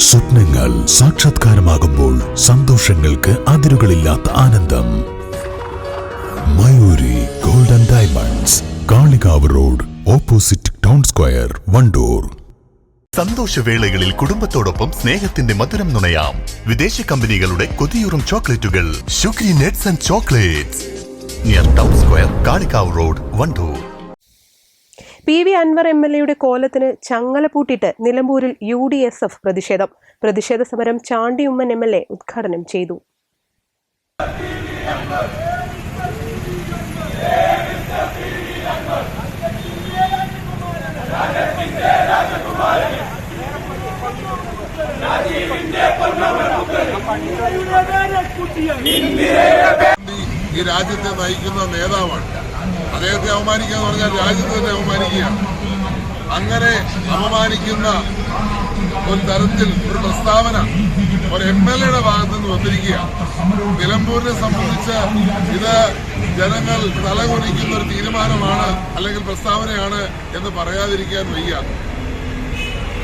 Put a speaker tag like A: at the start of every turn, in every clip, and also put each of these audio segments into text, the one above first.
A: സ്വപ്നങ്ങൾ സാക്ഷാത്കാരമാകുമ്പോൾ സന്തോഷങ്ങൾക്ക് അതിരുകളില്ലാത്ത ആനന്ദം. Mayuri golden diamonds Kalikavu road opposite town square Wandoor.
B: സന്തോഷവേളകളിൽ കുടുംബത്തോടൊപ്പം സ്നേഹത്തിന്റെ മധുരം നുണയാം. വിദേശ കമ്പനികളുടെ കൊതിയൂറും ചോക്ലേറ്റുകൾ. Sugary nuts and chocolates. Near town square Kalikavu road Wandoor.
C: P V Anvar M L എയുടെ കോലത്തിന് ചങ്ങല പൂട്ടിയിട്ട് നിലമ്പൂരിൽ യു ഡി എസ് എഫ് പ്രതിഷേധം. പ്രതിഷേധ സമരം Chandy Oommen M L A ഉദ്ഘാടനം ചെയ്തു.
D: ഈ രാജ്യത്തെ നയിക്കുന്ന നേതാവാണ്. അദ്ദേഹത്തെ അവമാനിക്കുക എന്ന് പറഞ്ഞാൽ രാജ്യത്തെ തന്നെ അവമാനിക്കുകയാണ് അങ്ങനെ അപമാനിക്കുന്ന ഒരു തരത്തിൽ ഒരു പ്രസ്താവന ഒരു എം എൽ എയുടെ ഭാഗത്തു നിന്ന് വന്നിരിക്കുകയാണ് നിലമ്പൂരിനെ സംബന്ധിച്ച് ഇത് ജനങ്ങൾ തലകുനിക്കുന്ന ഒരു തീരുമാനമാണ് അല്ലെങ്കിൽ പ്രസ്താവനയാണ് എന്ന് പറയാതിരിക്കാൻ വയ്യ.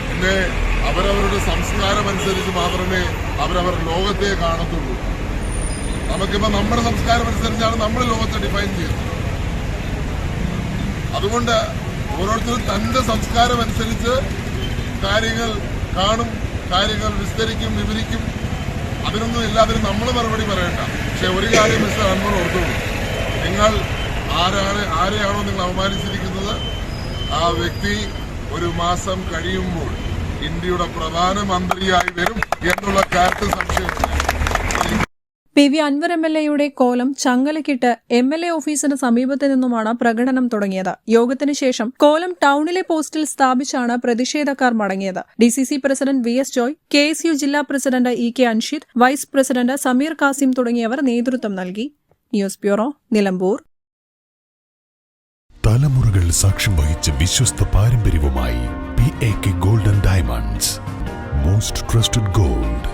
D: പിന്നെ അവരവരുടെ സംസ്കാരം അനുസരിച്ച് മാത്രമേ അവരവർ ലോകത്തെ കാണത്തുള്ളൂ. നമുക്കിപ്പോ നമ്മുടെ സംസ്കാരം അനുസരിച്ചാണ് നമ്മൾ ലോകത്തെ ഡിഫൈൻ ചെയ്യുന്നത്. അതുകൊണ്ട് ഓരോരുത്തരും തന്റെ സംസ്കാരം അനുസരിച്ച് കാര്യങ്ങൾ കാണും കാര്യങ്ങൾ വിസ്തരിക്കും വിവരിക്കും. അതിനൊന്നും എല്ലാത്തിനും നമ്മൾ മറുപടി പറയണ്ട. പക്ഷെ ഒരു കാര്യം മിസ്റ്റർ അൻവർ ഓർത്തുള്ളൂ നിങ്ങൾ ആരാണ് ആരെയാണോ നിങ്ങൾ അവമാനിച്ചിരിക്കുന്നത്? ആ വ്യക്തി ഒരു മാസം കഴിയുമ്പോൾ ഇന്ത്യയുടെ പ്രധാനമന്ത്രിയായി വരും എന്നുള്ള കാര്യത്തിൽ സംശയമില്ല.
E: P V Anvar M L എയുടെ കോലം ചങ്ങലക്കിട്ട് എം എൽ എ ഓഫീസിന് സമീപത്തു നിന്നുമാണ് പ്രകടനം തുടങ്ങിയത്. യോഗത്തിന് ശേഷം കോലം ടൗണിലെ പോസ്റ്റിൽ സ്ഥാപിച്ചാണ് പ്രതിഷേധക്കാർ മടങ്ങിയത്. D C C president V S Joy K S U ജില്ലാ president E K Anshid vice president Sameer Kasim തുടങ്ങിയവർ നേതൃത്വം നൽകി. News bureau Nilambur.
A: തലമുറകൾ സാക്ഷ്യം വഹിച്ച വിശ്വസ്ത പാരമ്പര്യവുമായി P A K golden diamonds. Most trusted gold.